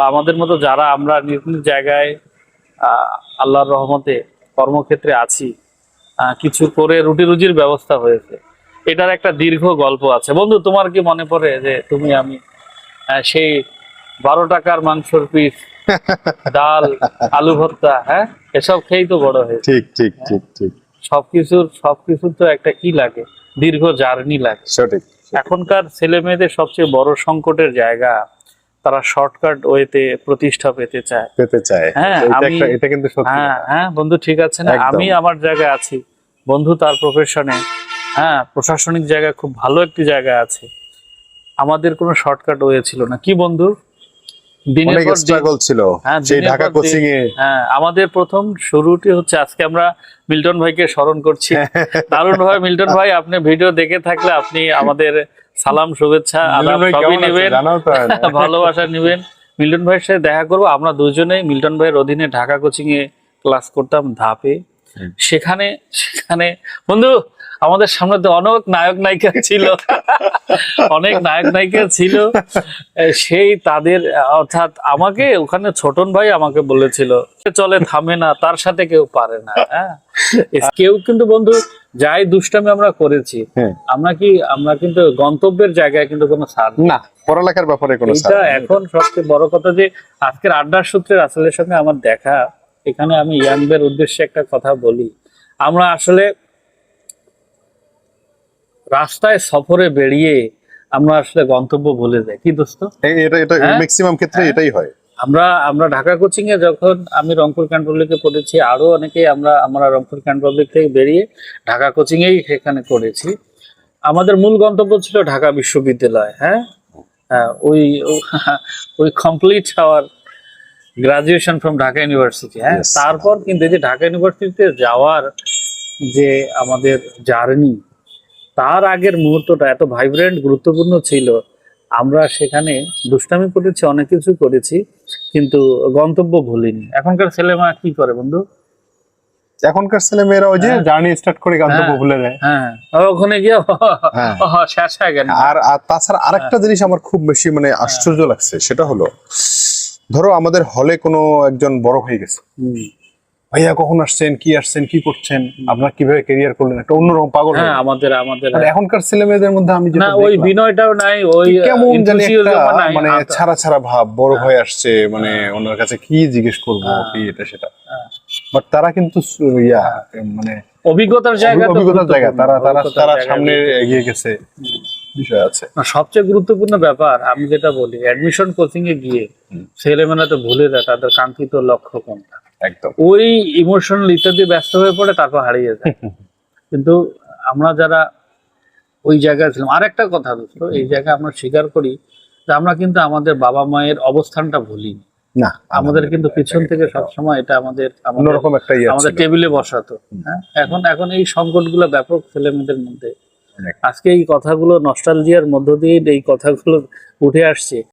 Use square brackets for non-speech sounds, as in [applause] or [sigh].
আমাদের মতো যারা আমরা নিজ নিজ জায়গায় আল্লাহর রহমতে কর্মক্ষেত্রে আছি কিছু করে রুটি রুজির ব্যবস্থা হয়েছে। এটার একটা দীর্ঘ গল্প আছে। বন্ধু তোমার কি মনে পড়ে যে তুমি আমি সেই বারো টাকার মাংসর পিস [laughs] ডাল আলু ভর্তা হ্যাঁ? এসব খেয়েই তো বড় হয়েছে। ঠিক ঠিক ঠিক ঠিক। সবকিছুর সবকিছুর তো একটা কি লাগে? দীর্ঘ জার্নি লাগে। সঠিক এখনকার ছেলে মেয়েদের সবচেয়ে বড় সংকটের জায়গা তারা শর্টকাট ওয়েতে প্রতিষ্ঠা পেতে চায়। পেতে চায়। হ্যাঁ, এটা আমি- এটা কিন্তু সত্যি হ্যাঁ হ্যাঁ বন্ধু ঠিক আছে না? আমি আমার জায়গায় আছি। বন্ধু তার প্রফেশনে হ্যাঁ প্রশাসনিক জায়গায় খুব ভালো একটি জায়গায় আছে। আমাদের কোনো শর্টকাট ওয়ে ছিল না। কি বন্ধু? দিনের পর স্ট্রাগল ছিল হ্যাঁ, সেই ঢাকা কোচিং এ হ্যাঁ আমাদের প্রথম শুরুটি হচ্ছে আজকে আমরা মিল্টন ভাইকে স্মরণ করছি। [laughs] দারুণ ভাই মিল্টন ভাই আপনি ভিডিও দেখে থাকলে আপনি আমাদের সালাম শুভেচ্ছা আদাব সবই নেবেন। [laughs] ভালোবাসা নেবেন। মিল্টন ভাইয়ের সাথে দেখা করব। আমরা দুজনেই মিল্টন ভাইয়ের অধীনে ঢাকা কোচিং এ ক্লাস করতাম ধাপে। সেখানে সেখানে বন্ধু আমাদের সামনে তো অনেক নায়ক নায়িকা ছিল। [laughs] অনেক নায়ক নায়িকা ছিল। সেই তাদের অর্থাৎ আমাকে ওখানে ছোটন ভাই আমাকে বলেছিল চলে থামে না তার সাথে কেউ পারে না। হ্যাঁ? [laughs] কেউ কিন্তু বন্ধু যাই দুষ্টামি আমরা করেছি হ্যাঁ। আমরা কি আমরা কিন্তু গন্তব্যের জায়গায় কিন্তু কোনো সার না পড়ালেখার ব্যাপারে কোনো এটা এখন সবচেয়ে বড় কথা যে আজকের আড্ডার সূত্রে রাসেলের সঙ্গে আমার দেখা এখানে আমি ইয়াংদের উদ্দেশ্যে একটা কথা বলি আমরা আসলে রাস্তায় সফরে বেরিয়ে আমরা আসলে গন্তব্য ভুলে যাই কি দোস্ত এটা এটা? ম্যাক্সিমাম ক্ষেত্রে হ্যাঁ। এটাই হয় আমরা আমরা ঢাকা কোচিং এ যখন আমি রংপুর ক্যান্টনলিকে পড়েছি আরও অনেকেই আমরা আমরা রংপুর ক্যান্টনলিক থেকে বেরিয়ে ঢাকা কোচিং এই সেখানে করেছি। আমাদের মূল গন্তব্য ছিল ঢাকা বিশ্ববিদ্যালয় হ্যাঁ? হ্যাঁ, ওই [laughs] ওই complete our graduation from Dhaka university হ্যাঁ? তারপর কিন্তু এই যে ঢাকা ইউনিভার্সিটিতে যাওয়ার যে আমাদের জার্নি তার আগের মুহূর্তটা এত ভাইব্রেন্ট গুরুত্বপূর্ণ ছিল আমরা সেখানে দুষ্টামি করেছি অনেক কিছু করেছি কিন্তু গন্তব্য ভুলিনি এখনকার ছেলেমা কি করে বন্ধু এখনকার ছেলে মেয়েরা ওই যে হ্যাঁ। জার্নি স্টার্ট করে গন্তব্য হ্যাঁ। ভুলে যায় হ্যাঁ ওখানে গিয়ে হ্যাঁ। শেষ হয়ে গেল আর আর তাছাড়া আরেকটা জিনিস আমার খুব বেশি মানে আশ্চর্য লাগছে সেটা হলো ধরো আমাদের হলে কোনো একজন বড় হয়ে গেছে। ভাইয়া কখন আসছেন কি আসছেন কি করছেন আপনার কীভাবে ক্যারিয়ার করলেন? একটা অন্যরকম পাগল হ্যাঁ আমাদের আমাদের এখনকার ছেলে মেয়েদের মধ্যে আমি না ওই বিনয়টাও নাই ওই কেমন জানি। মানে ছাড়া ছাড়া ভাব বড় হ্যাঁ। হয়ে আসছে মানে ওনার কাছে কি জিজ্ঞেস করব হ্যাঁ। কি এটা সেটা। হ্যাঁ। বাট তারা কিন্তু ইয়া মানে অভিজ্ঞতার জায়গা অভিজ্ঞতার জায়গা। তারা তারা তারা সামনে এগিয়ে গেছে বিষয় আছে। না, সবচেয়ে গুরুত্বপূর্ণ ব্যাপার আমি যেটা বলি অ্যাডমিশন কোচিং এ গিয়ে ছেলেমেয়েরা তো ভুলে যায় তাদের কাঙ্ক্ষিত লক্ষ্য কোনটা? একদম। ওই ইমোশনাল ইত্যাদি ব্যস্ত হয়ে পড়ে তারপর হারিয়ে যায়। [laughs] কিন্তু আমরা যারা ওই জায়গায় ছিলাম আরেকটা কথা দোস্ত এই জায়গায় আমরা স্বীকার করি যে আমরা কিন্তু আমাদের বাবা মায়ের অবস্থানটা ভুলিনি। না আমাদের কিন্তু পিছন থেকে সবসময় এটা আমাদের অন্যরকম একটা ইয়ে আমাদের টেবিলে বসাতো। হ্যাঁ? এখন এখন এই সংকটগুলো ব্যাপক ছেলে মেয়েদের মধ্যে। আজকে এই কথাগুলো নস্টালজিয়ার মধ্য দিয়ে এই কথাগুলো উঠে আসছে।